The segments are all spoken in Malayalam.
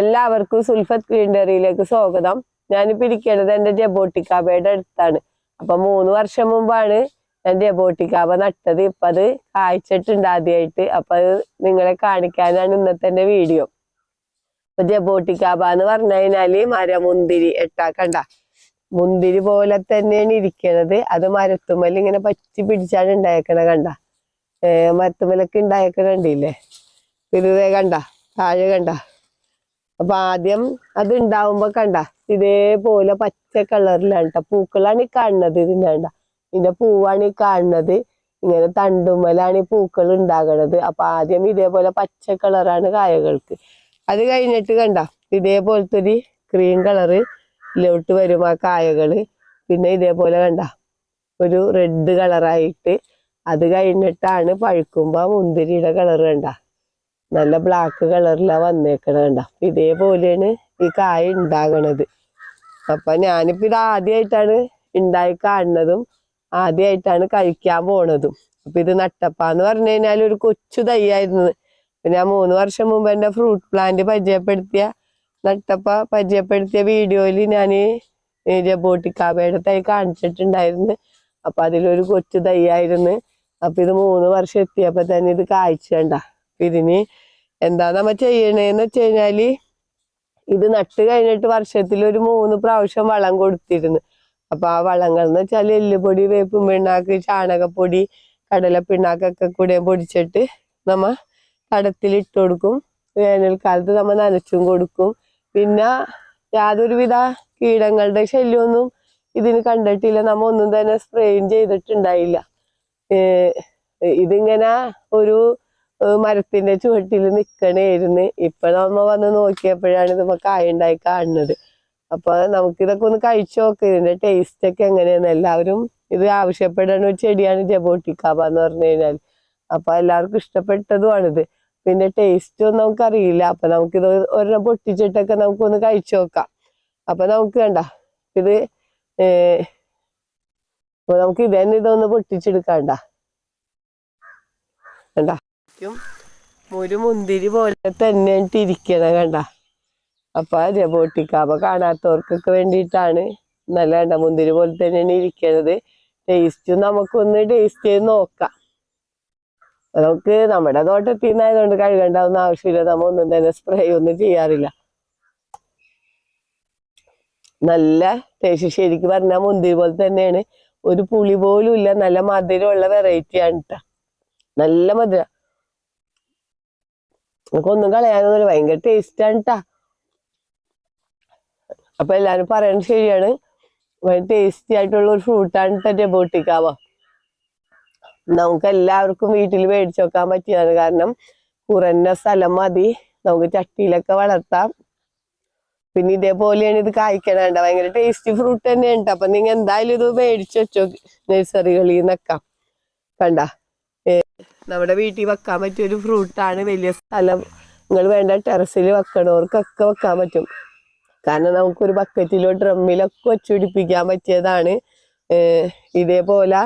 എല്ലാവർക്കും സുൽഫത്ത് ഗ്രീൻഡറിയിലേക്ക് സ്വാഗതം. ഞാനിപ്പോൾ ഇരിക്കുന്നത് എന്റെ ജബോട്ടിക്കാബയുടെ അടുത്താണ്. അപ്പൊ മൂന്ന് വർഷം മുമ്പാണ് ഞാൻ ജബോട്ടിക്കാബ നട്ടത്. ഇപ്പൊ അത് കായ്ച്ചിട്ടുണ്ട് ആദ്യമായിട്ട് അപ്പൊ അത് നിങ്ങളെ കാണിക്കാനാണ് ഇന്നത്തെ എന്റെ വീഡിയോ. അപ്പം ജബോട്ടിക്കാബ എന്ന് പറഞ്ഞു കഴിഞ്ഞാൽ മരമുന്തിരി എട്ടാക്കണ്ട മുന്തിരി പോലെ തന്നെയാണ് ഇരിക്കണത്. അത് മരത്തുമ്മൽ ഇങ്ങനെ പറ്റി പിടിച്ചാണ് ഉണ്ടായേക്കണ കണ്ട. മരത്തുമ്മലൊക്കെ ഉണ്ടായേക്കണ കണ്ടില്ലേ? കണ്ട. താഴെ കണ്ട. അപ്പൊ ആദ്യം അത് ഉണ്ടാവുമ്പോ കണ്ട ഇതേപോലെ പച്ച കളറിലാണ് പൂക്കളാണ് ഈ കാണുന്നത് ഇതിന്റെ കണ്ട. ഇതിന്റെ പൂവാണ് ഈ കാണുന്നത്. ഇങ്ങനെ തണ്ടുമ്മലാണ് ഈ പൂക്കൾ ഉണ്ടാകണത് അപ്പൊ ആദ്യം ഇതേപോലെ പച്ച കളറാണ് കായകൾക്ക്. അത് കഴിഞ്ഞിട്ട് കണ്ട ഇതേപോലത്തെ ഒരു ക്രീം കളറ് ലോട്ട് വരും ആ കായകൾ. പിന്നെ ഇതേപോലെ കണ്ട ഒരു റെഡ് കളറായിട്ട് അത് കഴിഞ്ഞിട്ടാണ് പഴുക്കുമ്പോ മുന്തിരിയുടെ കളർ കണ്ട. നല്ല ബ്ലാക്ക് കളറിലാണ് വന്നേക്കണ കണ്ട? ഇതേപോലെയാണ് ഈ കായ ഉണ്ടാകണത് അപ്പൊ ഞാനിപ്പോ ഇത് ആദ്യമായിട്ടാണ് ഉണ്ടായി കാണുന്നതും ആദ്യമായിട്ടാണ് കഴിക്കാൻ പോണതും. അപ്പൊ ഇത് നട്ടപ്പാന്ന് പറഞ്ഞു കഴിഞ്ഞാൽ ഒരു കൊച്ചു തൈയായിരുന്നു പിന്നെ ഞാൻ മൂന്ന് വർഷം മുമ്പ് എന്റെ ഫ്രൂട്ട് പ്ലാന്റ് പരിചയപ്പെടുത്തിയ നട്ടപ്പ പരിചയപ്പെടുത്തിയ വീഡിയോയിൽ ഞാൻ ജബോട്ടിക്കാബയുടെ തൈ കാണിച്ചിട്ടുണ്ടായിരുന്നു. അപ്പൊ അതിലൊരു കൊച്ചു തൈയായിരുന്നു. അപ്പൊ ഇത് മൂന്ന് വർഷം എത്തിയപ്പോ തന്നെ ഇത് കായ്ച്ചണ്ട ഇതിന് എന്താ നമ്മ ചെയ്യണേന്ന് വെച്ച് കഴിഞ്ഞാൽ ഇത് നട്ട് കഴിഞ്ഞിട്ട് വർഷത്തിൽ ഒരു മൂന്ന് പ്രാവശ്യം വളം കൊടുത്തിരുന്നു. അപ്പൊ ആ വളങ്ങൾ എന്ന് വെച്ചാൽ എല്ലുപൊടി വേപ്പും പിണ്ണാക്ക് ചാണകപ്പൊടി കടല പിണ്ണാക്കൊക്കെ കൂടെ പൊടിച്ചിട്ട് നമ്മ തടത്തിൽ ഇട്ട് കൊടുക്കും. വേനൽക്കാലത്ത് നമ്മ നനച്ചും കൊടുക്കും. പിന്നെ യാതൊരുവിധ കീടങ്ങളുടെ ശല്യമൊന്നും ഇതിന് കണ്ടിട്ടില്ല. നമ്മ ഒന്നും തന്നെ സ്പ്രേയും ചെയ്തിട്ടുണ്ടായില്ല. ഇതിങ്ങനെ ഒരു മരത്തിന്റെ ചുവട്ടിൽ നിക്കണേരുന്ന്. ഇപ്പൊ നമ്മ വന്ന് നോക്കിയപ്പോഴാണ് ഇത് കായ ഉണ്ടായി കാണുന്നത്. അപ്പൊ നമുക്ക് ഇതൊക്കെ ഒന്ന് കഴിച്ചു നോക്ക്. ഇതിന്റെ ടേസ്റ്റ് ഒക്കെ എങ്ങനെയാന്ന്. എല്ലാവരും ഇത് ആവശ്യപ്പെടുന്ന ഒരു ചെടിയാണ് ജബോട്ടിക്കാബ എന്ന് പറഞ്ഞു കഴിഞ്ഞാൽ അപ്പൊ എല്ലാവർക്കും ഇഷ്ടപ്പെട്ടതുമാണിത് പിന്നെ ടേസ്റ്റ് ഒന്നും നമുക്കറിയില്ല. അപ്പൊ നമുക്കിത് ഒരെണ്ണം പൊട്ടിച്ചിട്ടൊക്കെ നമുക്കൊന്ന് കഴിച്ചു നോക്കാം. അപ്പൊ നമുക്ക് കണ്ട ഇത് നമുക്ക് ഇതന്നെ ഇതൊന്ന് പൊട്ടിച്ചെടുക്കണ്ട കണ്ട ഒരു മുന്തിരി പോലെ തന്നെ ഇരിക്കണ കണ്ട. അപ്പൊ അതെ ജബോട്ടിക്കാബ കാണാത്തവർക്കൊക്കെ വേണ്ടിയിട്ടാണ് നല്ല കണ്ട മുന്തിരി പോലെ തന്നെയാണ് ഇരിക്കണത്. ടേസ്റ്റ് നമുക്കൊന്ന് ടേസ്റ്റ് ചെയ്ത് നോക്കാം. നമുക്ക് നമ്മുടെ തോട്ടത്തിൽ നിന്നായതുകൊണ്ട് കഴുകേണ്ടാവുന്ന ആവശ്യമില്ല. നമ്മ ഒന്നും തന്നെ സ്പ്രേ ഒന്നും ചെയ്യാറില്ല. നല്ല ടേസ്റ്റ് ശരിക്ക് പറഞ്ഞാൽ മുന്തിരി പോലെ തന്നെയാണ്. ഒരു പുളി പോലും ഇല്ല. നല്ല മധുരമുള്ള വെറൈറ്റിയാണ് കേട്ടോ നല്ല മധുര. നമുക്കൊന്നും കളയാനൊന്നുമില്ല. ഭയങ്കര ടേസ്റ്റ് ആണ് ട്ടാ അപ്പൊ എല്ലാരും പറയണത് ശരിയാണ്. ടേസ്റ്റി ആയിട്ടുള്ള ഒരു ഫ്രൂട്ടാണ് ട്ടാ ജബോട്ടിക്കാവ നമുക്ക് എല്ലാവർക്കും വീട്ടിൽ മേടിച്ചു വെക്കാൻ പറ്റിയതാണ് കാരണം കുറഞ്ഞ സ്ഥലം മതി. നമുക്ക് ചട്ടിയിലൊക്കെ വളർത്താം. പിന്നെ ഇതേപോലെയാണ് ഇത് കായ്ക്കണേണ്ട ഭയങ്കര ടേസ്റ്റി ഫ്രൂട്ട് തന്നെയുണ്ട് അപ്പൊ നിങ്ങൾ എന്തായാലും ഇത് മേടിച്ചു വെച്ചോ. നഴ്സറികളിൽ നിന്നൊക്കെ കണ്ട? നമ്മുടെ വീട്ടിൽ വെക്കാൻ പറ്റിയ ഒരു ഫ്രൂട്ടാണ് വലിയ സ്ഥലം. നിങ്ങൾ വേണ്ട ടെറസിൽ വെക്കണവർക്കൊക്കെ വെക്കാൻ പറ്റും. കാരണം നമുക്കൊരു ബക്കറ്റിലോ ഡ്രമ്മിലൊക്കെ വെച്ച് പിടിപ്പിക്കാൻ പറ്റിയതാണ്. ഇതേപോലെ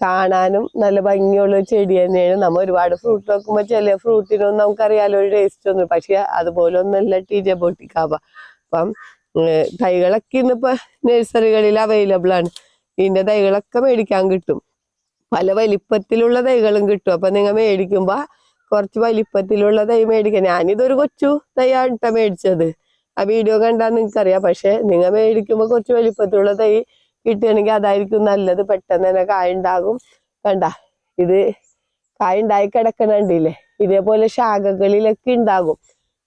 കാണാനും നല്ല ഭംഗിയുള്ള ചെടി തന്നെയാണ്. നമ്മൾ ഒരുപാട് ഫ്രൂട്ട് വെക്കുമ്പോൾ ചില ഫ്രൂട്ടിനൊന്നും നമുക്കറിയാലോ ഒരു ടേസ്റ്റ് ഒന്നും. പക്ഷെ അതുപോലെ ഒന്നല്ല ടീ പൊട്ടിക്കാവ അപ്പം തൈകളൊക്കെ ഇന്നിപ്പോൾ നഴ്സറികളിൽ അവൈലബിൾ ആണ്. ഇതിന്റെ തൈകളൊക്കെ മേടിക്കാൻ കിട്ടും. പല വലിപ്പത്തിലുള്ള തൈകളും കിട്ടും. അപ്പൊ നിങ്ങൾ മേടിക്കുമ്പോ കുറച്ച് വലിപ്പത്തിലുള്ള തൈ മേടിക്കാം. ഞാനിതൊരു കൊച്ചു തൈയാട്ട ട്ടോ മേടിച്ചത്. ആ വീഡിയോ കണ്ടാൽ നിങ്ങൾക്കറിയാം പക്ഷെ നിങ്ങൾ മേടിക്കുമ്പോൾ കുറച്ച് വലിപ്പത്തിലുള്ള തൈ കിട്ടുകയാണെങ്കിൽ അതായിരിക്കും നല്ലത്. പെട്ടെന്ന് തന്നെ കായ ഉണ്ടാകും. കണ്ട? ഇത് കായ ഉണ്ടായി കിടക്കണുണ്ടില്ലേ ഇതേപോലെ ശാഖകളിലൊക്കെ ഉണ്ടാകും.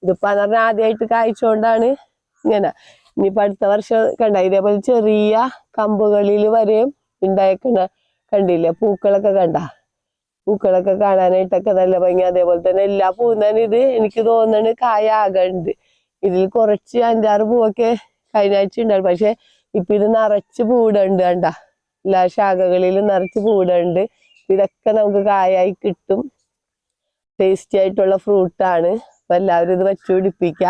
ഇതിപ്പോ എന്ന് പറഞ്ഞാൽ ആദ്യമായിട്ട് കായ്ച്ചോണ്ടാണ് ഇങ്ങനെ. ഇനിയിപ്പോ അടുത്ത വർഷം കണ്ട ഇതേപോലെ ചെറിയ കമ്പുകളിൽ വരെയും ഉണ്ടായേക്കണ കണ്ടില്ലേ? പൂക്കളൊക്കെ കണ്ട? പൂക്കളൊക്കെ കാണാനായിട്ടൊക്കെ നല്ല ഭംഗി. അതേപോലെ തന്നെ എല്ലാ പൂവും തന്നെ ഇത് എനിക്ക് തോന്നണ് കായ ആകണ്ട് ഇതിൽ കുറച്ച് അഞ്ചാറ് പൂവൊക്കെ കഴിഞ്ഞ ആഴ്ച ഉണ്ടായിരുന്നു. പക്ഷെ ഇപ്പൊ ഇത് നിറച്ച് പൂടുണ്ട് കണ്ട? എല്ലാ ശാഖകളിലും നിറച്ച് പൂടുണ്ട് ഇതൊക്കെ നമുക്ക് കായായി കിട്ടും. ടേസ്റ്റി ആയിട്ടുള്ള ഫ്രൂട്ടാണ്. അപ്പൊ എല്ലാവരും ഇത് വെച്ചു പിടിപ്പിക്കുക